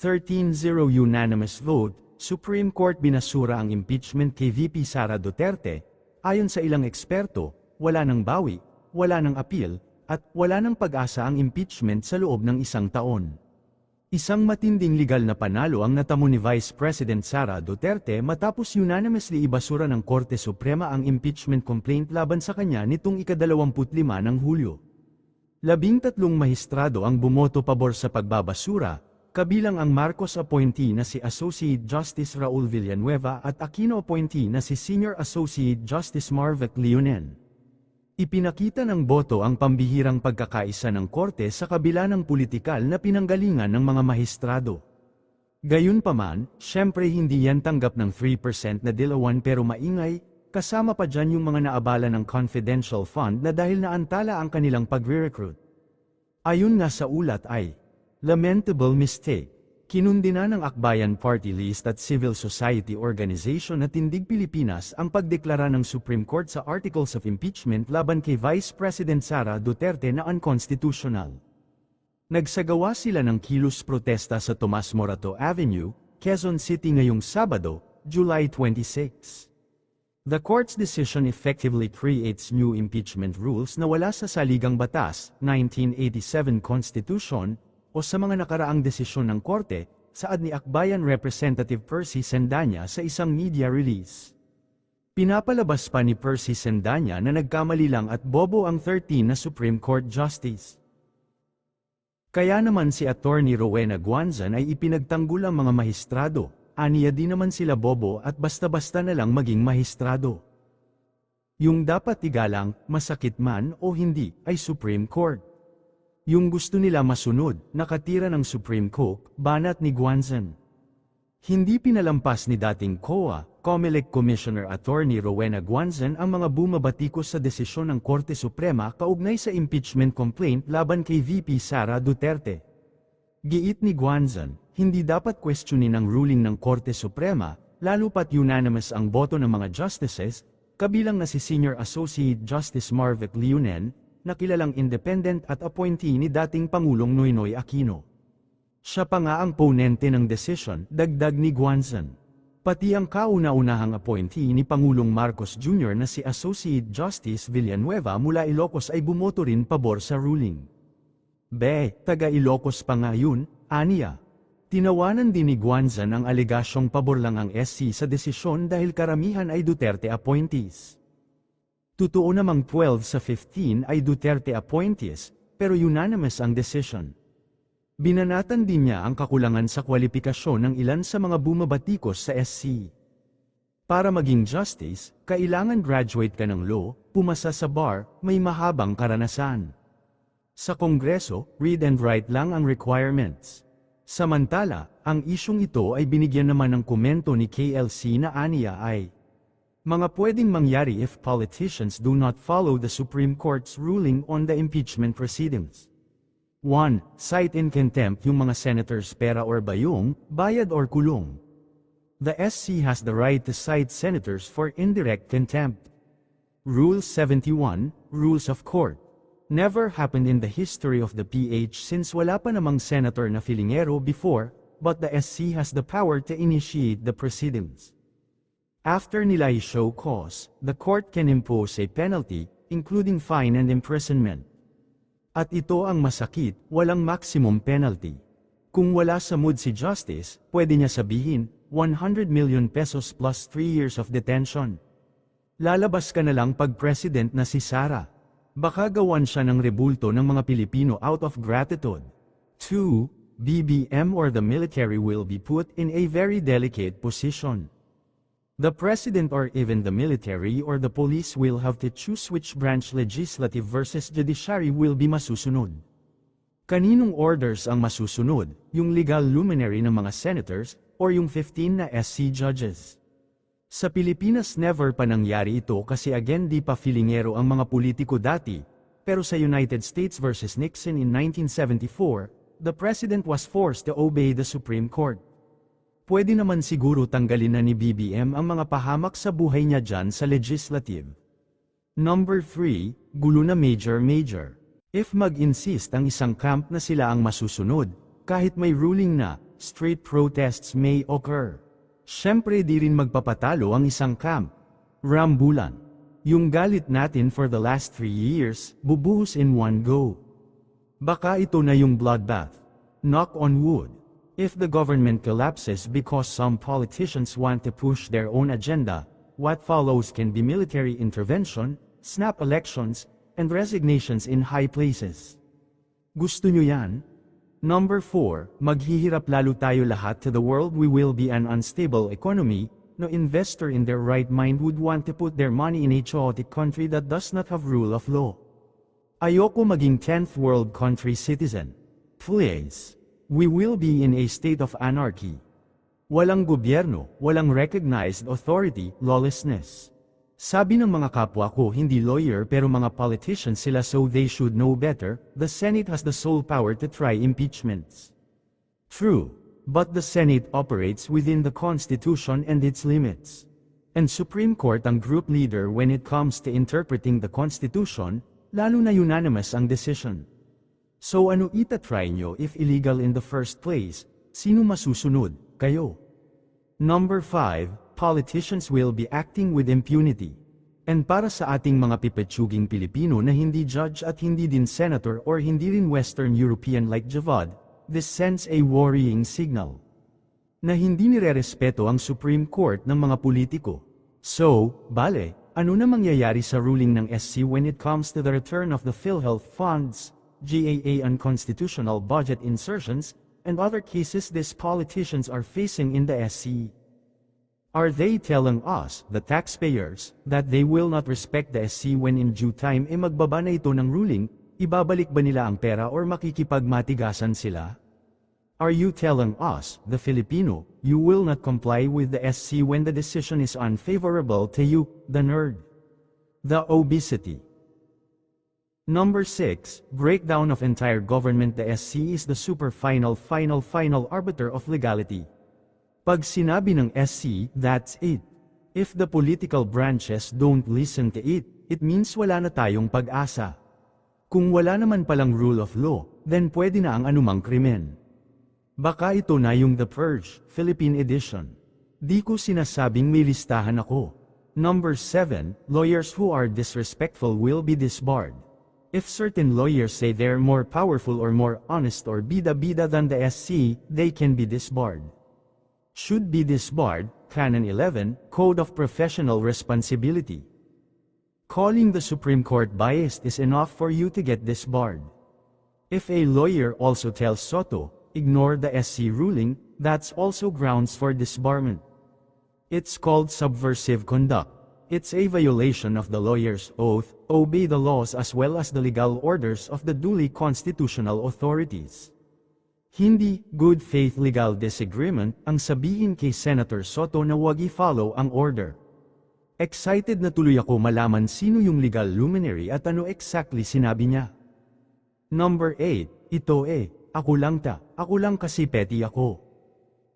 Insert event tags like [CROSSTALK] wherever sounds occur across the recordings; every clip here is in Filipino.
13-0 unanimous vote, Supreme Court binasura ang impeachment kay VP Sara Duterte. Ayon sa ilang eksperto, wala nang bawi, wala nang appeal, at wala nang pag-asa ang impeachment sa loob ng isang taon. Isang matinding legal na panalo ang natamo ni Vice President Sara Duterte matapos unanimously ibasura ng Korte Suprema ang impeachment complaint laban sa kanya nitong ikadalawamput-lima ng Hulyo. Labing tatlong mahistrado ang bumoto pabor sa pagbabasura, kabilang ang Marcos appointee na si Associate Justice Raul Villanueva at Aquino appointee na si Senior Associate Justice Marvick Leonen. Ipinakita ng boto ang pambihirang pagkakaisa ng korte sa kabila ng politikal na pinanggalingan ng mga mahistrado. Gayunpaman, syempre hindi yan tanggap ng 3% na dilawan pero maingay, kasama pa dyan yung mga naabala ng confidential fund na dahil naantala ang kanilang pagre-recruit. Ayon nga sa ulat ay, lamentable mistake, kinundina ng Akbayan Party List at Civil Society Organization na Tindig Pilipinas ang pagdeklara ng Supreme Court sa Articles of Impeachment laban kay Vice President Sara Duterte na unconstitutional. Nagsagawa sila ng kilos protesta sa Tomas Morato Avenue, Quezon City ngayong Sabado, July 26. The court's decision effectively creates new impeachment rules na wala sa saligang batas, 1987 Constitution, o sa mga nakaraang desisyon ng korte, saad ni Akbayan Representative Percy Sendanya sa isang media release. Pinapalabas pa ni Percy Sendanya na nagkamali lang at bobo ang 13 na Supreme Court Justice. Kaya naman si Attorney Rowena Guanzan ay ipinagtanggol ang mga mahistrado, aniya di naman sila bobo at basta-basta na lang maging mahistrado. Yung dapat igalang, masakit man o hindi, ay Supreme Court. Yung gusto nila masunod, nakatira ng Supreme Court, banat ni Guanzan. Hindi pinalampas ni dating COA, COMELEC Commissioner Attorney Rowena Guanzan ang mga bumabatikos sa desisyon ng Korte Suprema kaugnay sa impeachment complaint laban kay VP Sara Duterte. Giit ni Guanzan, hindi dapat questionin ang ruling ng Korte Suprema, lalo pat unanimous ang boto ng mga justices, kabilang na si Senior Associate Justice Marvick Leonen, na kilalang independent at appointee ni dating Pangulong Noynoy Aquino. Siya pa nga ang ponente ng decision, dagdag ni Guanzan. Pati ang kauna-unahang appointee ni Pangulong Marcos Jr. na si Associate Justice Villanueva mula Ilocos ay bumoto rin pabor sa ruling. Be, taga Ilocos pa nga yun, aniya. Tinawanan din ni Guanzan ang alegasyong pabor lang ang SC sa desisyon dahil karamihan ay Duterte appointees. Totoo namang 12 sa 15 ay Duterte appointees, pero unanimous ang decision. Binanatan din niya ang kakulangan sa kwalifikasyon ng ilan sa mga bumabatikos sa SC. Para maging justice, kailangan graduate ka ng law, pumasa sa bar, may mahabang karanasan. Sa Kongreso, read and write lang ang requirements. Samantala, ang isyong ito ay binigyan naman ng komento ni KLC na aniya ay mga pwedeng mangyari if politicians do not follow the Supreme Court's ruling on the impeachment proceedings. 1. Cite in contempt yung mga senators pera or bayong, bayad or kulong. The SC has the right to cite senators for indirect contempt. Rule 71, Rules of Court. Never happened in the history of the PH since wala pa namang senator na filingero before, but the SC has the power to initiate the proceedings. After nila i-show cause, the court can impose a penalty, including fine and imprisonment. At ito ang masakit, walang maximum penalty. Kung wala sa mood si Justice, pwede niya sabihin, 100 million pesos plus 3 years of detention. Lalabas ka na lang pag president na si Sara. Baka gawan siya ng rebulto ng mga Pilipino out of gratitude. 2. BBM or the military will be put in a very delicate position. The president or even the military or the police will have to choose which branch legislative versus judiciary will be masusunod. Kaninong orders ang masusunod, yung legal luminary ng mga senators, or yung 15 na SC judges? Sa Pilipinas never pa nangyari ito kasi again di pa filingero ang mga politiko dati, pero sa United States versus Nixon in 1974, the president was forced to obey the Supreme Court. Pwede naman siguro tanggalin na ni BBM ang mga pahamak sa buhay niya dyan sa legislative. Number 3, gulo na major-major. If mag-insist ang isang camp na sila ang masusunod, kahit may ruling na, street protests may occur. Siyempre di rin magpapatalo ang isang camp. Rambulan. Yung galit natin for the last three years, bubuhos in one go. Baka ito na yung bloodbath. Knock on wood. If the government collapses because some politicians want to push their own agenda, what follows can be military intervention, snap elections, and resignations in high places. Gusto nyo yan? Number 4, maghihirap lalo tayo lahat to the world we will be an unstable economy, no investor in their right mind would want to put their money in a chaotic country that does not have rule of law. Ayoko maging 10th world country citizen. Please. We will be in a state of anarchy. Walang gobyerno, walang recognized authority, lawlessness. Sabi ng mga kapwa ko hindi lawyer pero mga politicians sila so they should know better, the Senate has the sole power to try impeachments. True, but the Senate operates within the Constitution and its limits. And Supreme Court ang group leader when it comes to interpreting the Constitution, lalo na unanimous ang decision. So ano itatry nyo if illegal in the first place, sino masusunod, kayo? Number 5, politicians will be acting with impunity. And para sa ating mga pipetsuging Pilipino na hindi judge at hindi din senator or hindi rin Western European like Javad, this sends a worrying signal. Na hindi nirerespeto ang Supreme Court ng mga politiko. So, bale, ano na mangyayari sa ruling ng SC when it comes to the return of the PhilHealth funds, GAA unconstitutional budget insertions, and other cases these politicians are facing in the SC? Are they telling us, the taxpayers, that they will not respect the SC when in due time e magbaba na ito ng ruling, ibabalik ba nila ang pera or makikipagmatigasan sila? Are you telling us, the Filipino, you will not comply with the SC when the decision is unfavorable to you, the nerd? The obesity. Number 6, breakdown of entire government The SC is the super final final final arbiter of legality. Pag sinabi ng SC, that's it. If the political branches don't listen to it, it means wala na tayong pag-asa. Kung wala naman palang rule of law, then pwede na ang anumang krimen. Baka ito na yung The Purge, Philippine Edition. Di ko sinasabing may listahan ako. Number 7, lawyers who are disrespectful will be disbarred. If certain lawyers say they're more powerful or more honest or bida-bida than the SC, they can be disbarred. Should be disbarred, Canon 11, Code of Professional Responsibility. Calling the Supreme Court biased is enough for you to get disbarred. If a lawyer also tells Soto, ignore the SC ruling, that's also grounds for disbarment. It's called subversive conduct. It's a violation of the lawyer's oath, obey the laws as well as the legal orders of the duly constitutional authorities. Hindi good faith legal disagreement ang sabihin kay Senator Soto na wag i-follow ang order. Excited na tuloy ako malaman sino yung legal luminary at ano exactly sinabi niya. Number 8, ito eh, ako lang ta, ako lang kasi petty ako.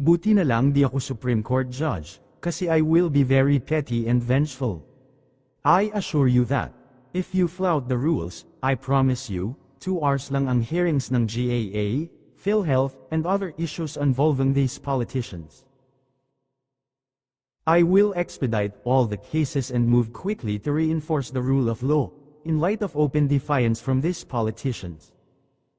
Buti na lang di ako Supreme Court Judge, kasi I will be very petty and vengeful. I assure you that, if you flout the rules, I promise you, two hours lang ang hearings ng GAA, PhilHealth, and other issues involving these politicians. I will expedite all the cases and move quickly to reinforce the rule of law, in light of open defiance from these politicians.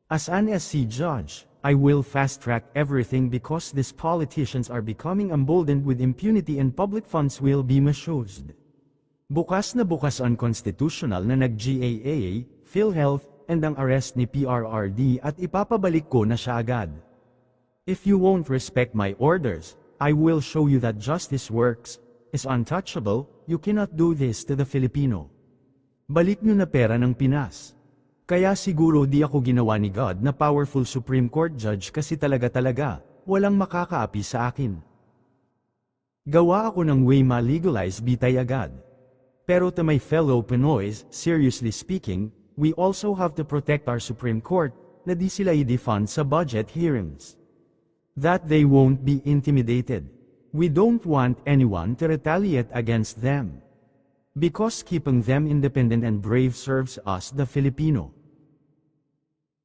As an SC judge, I will fast-track everything because these politicians are becoming emboldened with impunity and public funds will be misused. Bukas na bukas unconstitutional na nag-GAA, PhilHealth, and ang arrest ni PRRD at ipapabalik ko na siya agad. If you won't respect my orders, I will show you that justice works, is untouchable, you cannot do this to the Filipino. Balik nyo na pera ng Pinas. Kaya siguro di ako ginawa ni God na powerful Supreme Court Judge kasi talaga-talaga, walang makakaapi sa akin. Gawa ako ng way ma-legalize bitay agad. Pero to my fellow Pinoys, seriously speaking, we also have to protect our Supreme Court, na di sila i-defund sa budget hearings. That they won't be intimidated. We don't want anyone to retaliate against them. Because keeping them independent and brave serves us the Filipino.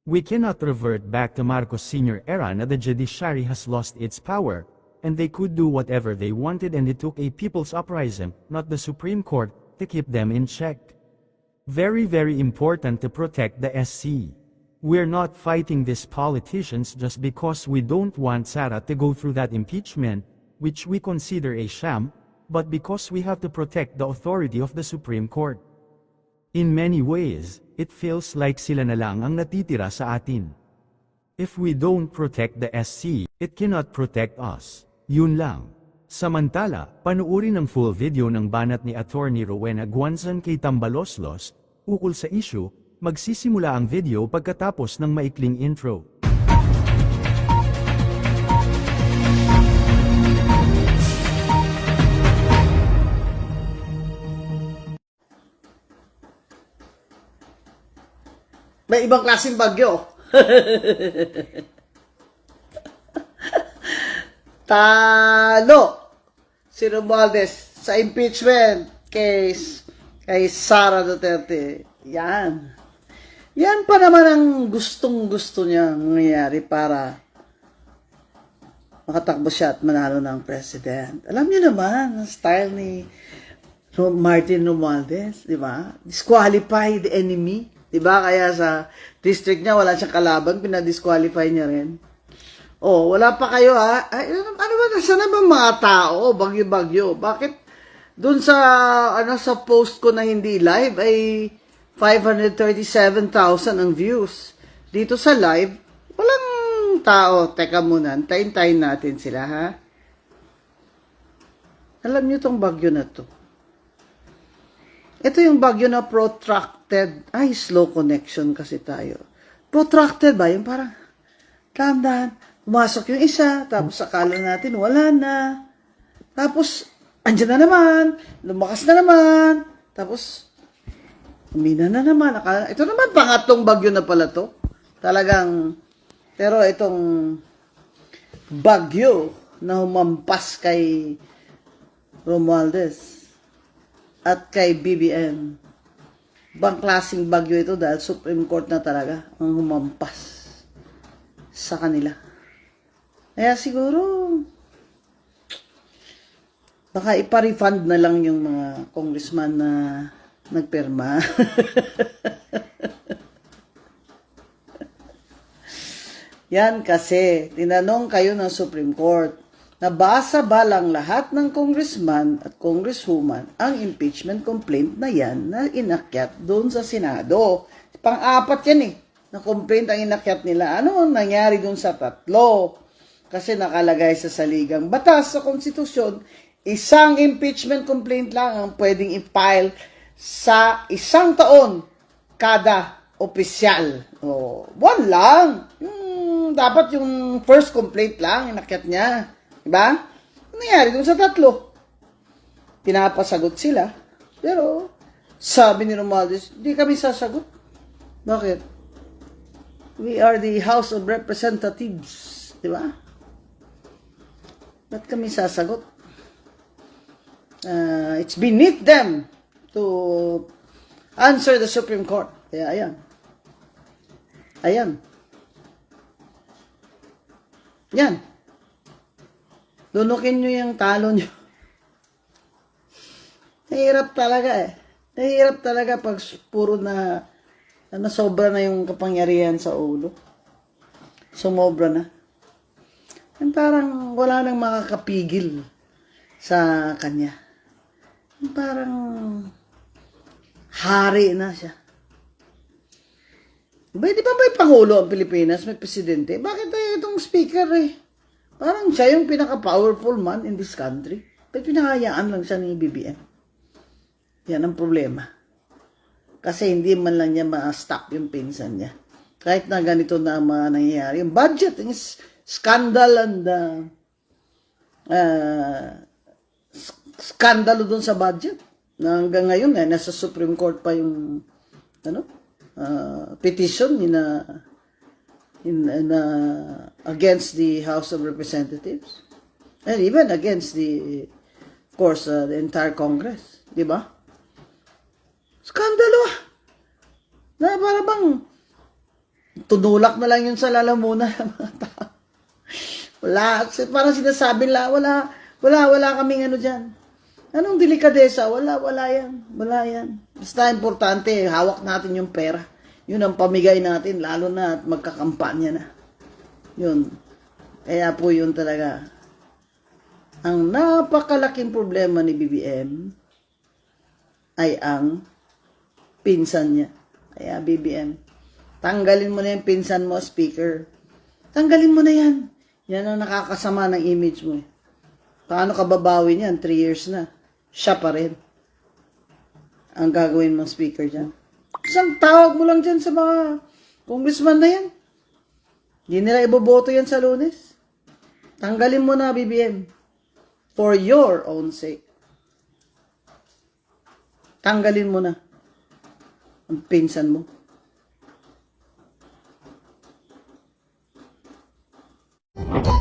We cannot revert back to Marcos Sr. era na the judiciary has lost its power, and they could do whatever they wanted and it took a people's uprising, not the Supreme Court, to keep them in check. Very very important to protect the SC. We're not fighting these politicians just because we don't want Sara to go through that impeachment, which we consider a sham, but because we have to protect the authority of the Supreme Court. In many ways, it feels like sila na lang ang natitira sa atin. If we don't protect the SC, it cannot protect us. Yun lang. Samantala, panuuri ng full video ng banat ni Attorney Rowena Guanzan kay Tambaloslos, ukol sa issue, magsisimula ang video pagkatapos ng maikling intro. May ibang klaseng bagyo. [LAUGHS] Talo si Romualdez sa impeachment case kay Sara Duterte. Yan. Yan pa naman ang gustong gusto niya nangyayari para makatakbo siya at manalo ng president. Alam niyo naman, ang style ni Martin Romualdez, di ba? Disqualify the enemy. Di ba? Kaya sa district niya, wala siyang kalaban, pinadisqualify niya rin. Oh, wala pa kayo ha? Ay, ano, ano ba, sana ba mga tao? Bagyo-bagyo. Bakit dun sa, ano, sa post ko na hindi live ay 537,000 ang views. Dito sa live, walang tao. Teka muna, tayin-tayin natin sila ha. Alam niyo tong bagyo na to. Ito yung bagyo na protracted. Ay, slow connection kasi tayo. Protracted ba? Yung parang, dahan-dahan, yung isa, tapos akala natin wala na. Tapos, andyan na naman, lumakas na naman, tapos, umina na naman. Akala, ito naman, pangatlong bagyo na pala to. Talagang, pero itong bagyo na humampas kay Romualdez at kay BBM. Bang klaseng bagyo ito dahil Supreme Court na talaga ang humampas sa kanila. Kaya siguro, baka ipa-refund na lang yung mga congressman na nagpirma. [LAUGHS] Yan kasi, tinanong kayo ng Supreme Court, nabasa ba lang lahat ng congressman at congresswoman ang impeachment complaint na yan na inakyat doon sa Senado? Pang-apat yan eh, na complaint ang inakyat nila. Ano ang nangyari doon sa tatlo? Kasi nakalagay sa saligang batas sa konstitusyon, isang impeachment complaint lang ang pwedeng i-file sa isang taon kada opisyal. O, buwan lang. Yung, dapat yung first complaint lang, inakyat niya. Diba? Ano nangyari dun sa tatlo? Pinapasagot sila. Pero, sabi ni Romualdez, di kami sasagot. Bakit? We are the House of Representatives. Di ba? Ba't kami sasagot? Uh, it's beneath them to answer the Supreme Court. Kaya ayan. Ayan. Yan. Lunukin nyo yung talo nyo. Nahirap talaga eh. Nahirap talaga pag puro na, na sobra na yung kapangyarihan sa ulo. Sumobra na. Yung parang wala nang makakapigil sa kanya. Yung parang hari na siya. Ba, di ba may Pangulo ang Pilipinas, may Presidente? Bakit tayo itong speaker eh? Parang siya yung pinaka-powerful man in this country. Ba't pinakayaan lang siya ni BBM? Yan ang problema. Kasi hindi man lang niya ma-stop yung pinsan niya. Kahit na ganito na ang mga nangyayari. Yung budget, yung scandal and uh, uh, skandalo dun sa budget. Na hanggang ngayon, eh, nasa Supreme Court pa yung ano, uh, petition in, uh, in, in, uh, against the House of Representatives. And even against the, of course, uh, the entire Congress. Di ba? Skandalo! Na para bang Tunulak na lang yun sa lalamunan ng mga [LAUGHS] tao. Wala, parang sinasabi la, wala, wala, wala kaming ano dyan. Anong delikadesa? Wala, wala yan. Wala yan. Basta importante, hawak natin yung pera. Yun ang pamigay natin, lalo na at magkakampanya na. Yun. Kaya po yun talaga. Ang napakalaking problema ni BBM ay ang pinsan niya. Kaya BBM, tanggalin mo na yung pinsan mo, speaker. Tanggalin mo na yan. Yan ang nakakasama ng image mo. eh. Paano ka babawi niyan? Three years na. Siya pa rin. Ang gagawin mong speaker dyan. Isang tawag mo lang dyan sa mga congressman na yan. Hindi nila iboboto yan sa lunes. Tanggalin mo na, BBM. For your own sake. Tanggalin mo na. Ang pinsan mo. Thank